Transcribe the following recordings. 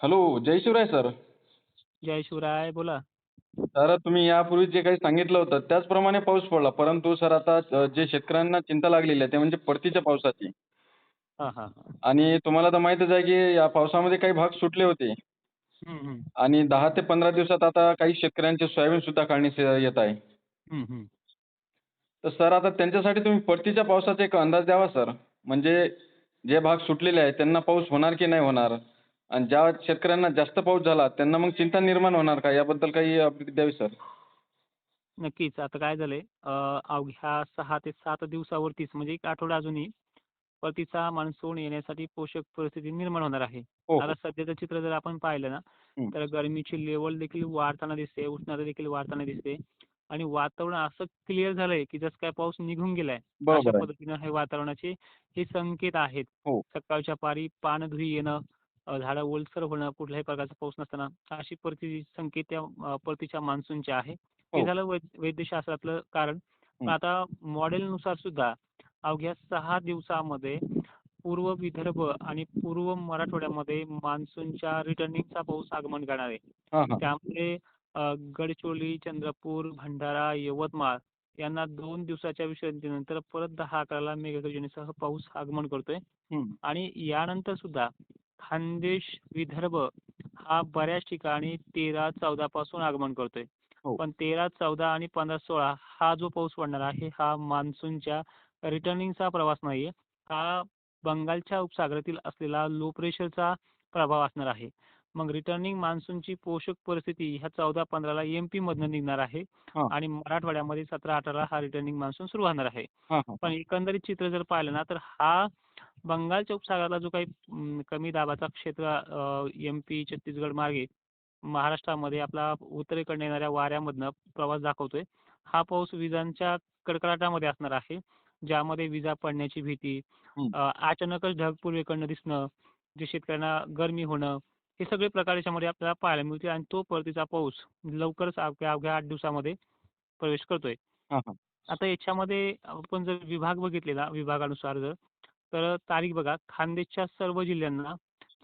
Hello जय Shivray sir. जय शिवराय बोला. सर तुम्ही यापूर्वी जे काही सांगितलं होतं त्याचप्रमाणे पाऊस पडला. परंतु सर आता अ, जे शेतकऱ्यांना चिंता लागलेली आहे ते म्हणजे परतीच्या पावसाची. हां हां हां. आणि तुम्हाला तर माहीतच आहे की या पावसामध्ये काही भाग सुटले होते. हम्म, हम्म, आणि दहा ते पंधरा दिवसात आता काही शेतकऱ्यांचे सोयाबीन सुद्धा काढणीस येत आहे. हम्म, हम्म. तर सर आता त्यांच्यासाठी तुम्ही परतीच्या पावसाचा एक अंदाज द्यावा सर. म्हणजे जे भाग सुटलेले आहेत त्यांना पाऊस होणार की नाही होणार? आणि ज्या शेतकऱ्यांना जास्त पाऊस झाला त्यांना मग चिंता निर्माण होणार का? याबद्दल काही अपडेट द्यावी सर. नक्कीच. आता काय झालंय अवघ्या सहा ते सात दिवसावरतीच म्हणजे एक आठवडा अजूनही परतीचा मान्सून येण्यासाठी पोषक परिस्थिती निर्माण होणार आहे. हो आता सध्याचं चित्र जर आपण पाहिलं ना हं. तर गरमीची लेवल देखील वाढताना दिसते उष्णता देखील वाढताना दिसते आणि वातावरण असं क्लिअर झालंय की जसं काय पाऊस निघून गेलाय अशा. पद्धतीनं हे वातावरणाचे हे संकेत आहेत. हो. सकाळच्या पारी पानधुई येणं झाडं ओलसर होणं कुठल्याही प्रकारचा पाऊस नसताना अशी परिस्थिती संकेत त्या परतीच्या मान्सूनचे आहे ते हो. झालं वैद वैद्यशास्त्रातलं कारण हं. आता मॉडेलनुसार सुद्धा अवघ्या सहा दिवसामध्ये पूर्व विदर्भ आणि पूर्व मराठवाड्यामध्ये मान्सूनच्या रिटर्निंगचा पाऊस आगमन करणार आहे हां हां अ, गडचिरोली चंद्रपूर भंडारा यवतमाळ यांना दोन दिवसाच्या विश्रांतीनंतर परत दहा अकराला मेघगर्जनेसह पाऊस आगमन करतोय हं. आणि यानंतर सुद्धा खानदेश विदर्भ हा बऱ्याच ठिकाणी तेरा चौदा पासून आगमन करतोय. हो. पण तेरा चौदा आणि पंधरा सोळा हा जो पाऊस पडणार आहे हा मान्सूनच्या रिटर्निंगचा प्रवास नाहीये. हा बंगालच्या उपसागरातील असलेला लो प्रेशरचा प्रभाव असणार आहे. मग रिटर्निंग मान्सूनची पोषक परिस्थिती ह्या चौदा पंधराला एम पी मधनं निघणार आहे. आणि मराठवाड्यामध्ये सतरा अठराला हा रिटर्निंग मान्सून सुरू होणार आहे. पण एकंदरीत चित्र जर पाहिलं ना तर हा बंगालच्या उपसागराला जो काही कमी दाबाचा क्षेत्र एम पी छत्तीसगड मार्गे महाराष्ट्रामध्ये आपला उत्तरेकडनं येणाऱ्या वाऱ्यामधनं प्रवास दाखवतोय हा पाऊस विजांच्या कडकडाटामध्ये असणार आहे ज्यामध्ये विजा पडण्याची भीती अचानकच ढग पूर्वेकडनं दिसणं जे शेतकऱ्यांना गरमी होणं हे सगळे प्रकार याच्यामध्ये आपल्याला पाहायला मिळतील आणि तो परतीचा पाऊस लवकरच अवघ्या अवघ्या आठ दिवसामध्ये प्रवेश करतोय. आता याच्यामध्ये आपण जर विभाग बघितले ना विभागानुसार जर तर तारीख बघा खानदेशच्या सर्व जिल्ह्यांना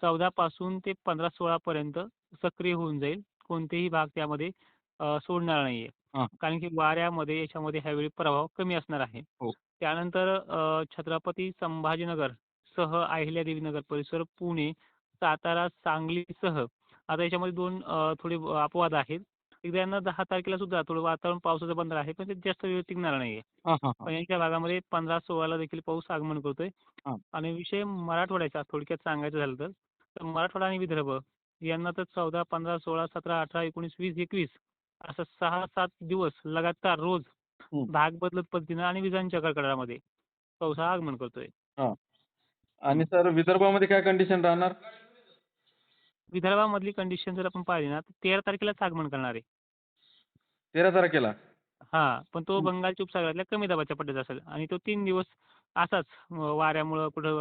चौदा पासून ते पंधरा सोळा पर्यंत सक्रिय होऊन जाईल कोणतेही भाग त्यामध्ये सोडणार नाहीये. कारण की वाऱ्यामध्ये याच्यामध्ये ह्यावेळी प्रभाव कमी असणार आहे हो. त्यानंतर छत्रपती संभाजीनगर सह अहिल्यादेवीनगर परिसर पुणे सातारा सांगलीसह आता याच्यामध्ये दोन थोडे अपवाद आहेत एकदा दहा तारखेला सुद्धा थोडं वातावरण पावसाचं बंद आहे पण ते जास्त वेळ टिकणार नाहीये. हां हां पण यांच्या भागामध्ये पंधरा सोळाला देखील पाऊस आगमन करतोय. हां. आणि विषय मराठवाड्याचा थोडक्यात सांगायचं झालं तर तर मराठवाडा आणि विदर्भ यांना तर चौदा पंधरा सोळा सतरा अठरा एकोणीस वीस एकवीस असं सहा सात दिवस लगातार रोज हं. भाग बदलत पद्धतीनं आणि विजांच्या कडकडामध्ये पाऊस हा आगमन करतोय. हां. आणि सर विदर्भामध्ये काय कंडिशन राहणार? विदर्भामधली कंडिशन जर आपण पाहिली ना तर तेरा तारखेलाच आगमन करणार आहे. तेरा तारखेला. हा पण तो हं. बंगालच्या उपसागरातल्या कमी दाबाच्या पट्ट्यात असेल आणि तो तीन दिवस असाच वाऱ्यामुळं कुठं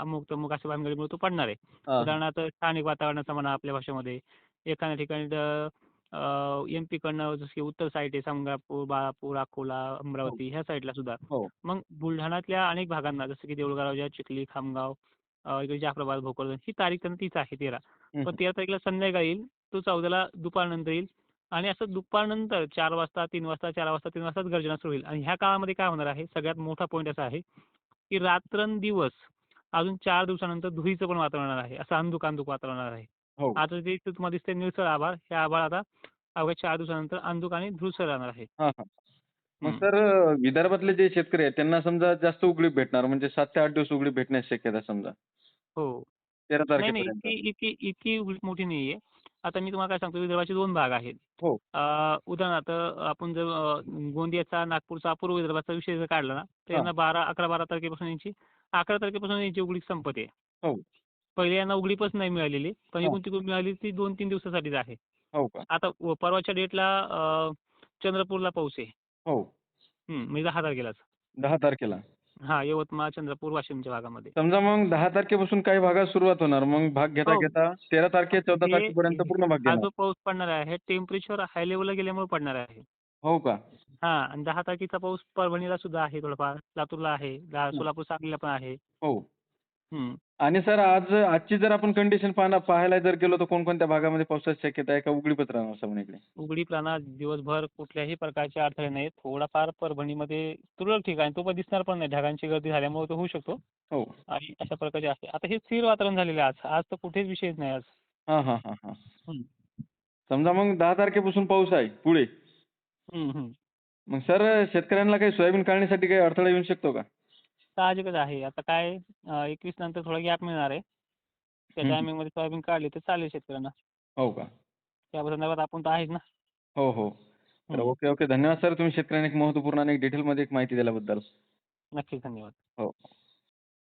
अमुक तमुक अशा भानगडीमुळे तो पडणार आहे. हां. उदाहरणार्थ स्थानिक वातावरणाचा म्हणा आपल्या भाषेमध्ये एखाद्या ठिकाणी एम पीकडनं जसं की उत्तर साईड आहे संगापूर बाळापूर अकोला अमरावती ह्या साईडला सुद्धा. हो. मग बुलढाण्यातल्या अनेक भागांना जसं की देऊळगाव चिखली खामगाव अं, इकडे जाफराबाद भोकरदन ही तारीख त्यांना तीच आहे तेरा. हं. पण तेरा तारखेला संध्याकाळी येईल तो चौदाला दुपारनंतर येईल. आणि असं दुपारनंतर चार वाजता तीन वाजता चार वाजता तीन वाजताच गर्जना सुरू होईल. आणि ह्या काळामध्ये काय होणार आहे? सगळ्यात मोठा पॉईंट असा आहे की रात्रंदिवस अजून चार दिवसानंतर धुळीचं पण वातावरण आहे. असं अंधुक अंधुक वातावरण आहे. हो. आता जे तुम्हाला दिसतंय निळसर आभाळ हे आभाळ आता अवघ्या चार दिवसानंतर अंधुक आणि धुळसर राहणार आहे. मग. सर विदर्भातले जे शेतकरी आहेत त्यांना समजा जास्त उघडीप भेटणार म्हणजे सात ते आठ दिवस उघडीप भेटण्याची शक्यता समजा. हो. तेरा तारखेपर्यंत. इतकी इतकी मोठी नाहीये. आता मी तुम्हाला काय सांगतो विदर्भाचे दोन भाग आहेत. हो. अं, उदाहरणार्थ आपण जर अं, गोंदियाचा नागपूरचा अपूर्व विदर्भाचा विषय जर काढला ना तर हां. यांना बारा अकरा बारा तारखेपासून यांची अकरा तारखेपासून यांची उघडीप संपते हो. पहिले यांना उघडीपच नाही मिळालेली पण हां. एकूण तिकडून मिळाली ती दोन तीन दिवसासाठीच आहे. हो का? आता व- परवाच्या डेटला चंद्रपूरला पाऊस आहे. हो. हं, म्हणजे दहा तारखेलाच. दहा तारखेला. हा यवतमाळ चंद्रपूर वाशिमच्या भागामध्ये. समजा मग दहा तारखेपासून काही भागात सुरुवात होणार. मग भाग घेता हो. घेता तेरा तारखे चौदा हे- तारखेपर्यंत पूर्ण भाग हा घेणार. जो पाऊस पडणार आहे हे टेम्परेचर हाय लेवलला गेल्यामुळे पडणार आहे. हो का? हा आणि दहा तारखेचा पाऊस परभणीला सुद्धा आहे थोडाफार. लातूरला आहे. ला- सोलापूर सांगलीला पण आहे. हो. आणि सर आज आजची जर आपण कंडिशन पाहणं पाहायला जर गेलो तर कोणकोणत्या भागामध्ये पावसाची शक्यता आहे? का उघडीपच राहणार सामने इकडे? उघडीप राहणार दिवसभर कुठल्याही प्रकारचे अडथळे नाहीत. थोडाफार परभणीमध्ये तुरळक ठिकाणी तो पण दिसणार पण नाही. ढगांची गर्दी झाल्यामुळे तो होऊ शकतो. हो. आणि अशा प्रकारचे असते. आता हे स्थिर वातावरण झालेलं आहे आज. आज तर कुठेच विषयच नाही आज. हां हां हां हां. समजा मग दहा तारखेपासून पाऊस आहे पुढे. मग सर शेतकऱ्यांना काही सोयाबीन काढण्यासाठी काही अडथळा येऊ शकतो का? साहजिकच आहे. आता काय एकवीस नंतर थोडा गॅप मिळणार आहे. त्या हम्म. टायमिंगमध्ये सोयाबीन काढली तर चालेल शेतकऱ्यांना. हो का? त्या संदर्भात आपण तर आहेच ना. हो हो. तर. Okay okay. धन्यवाद सर. तुम्ही शेतकऱ्यांना एक महत्त्वपूर्ण आणि डिटेलमध्ये एक माहिती दिल्याबद्दल. नक्कीच. धन्यवाद. हो.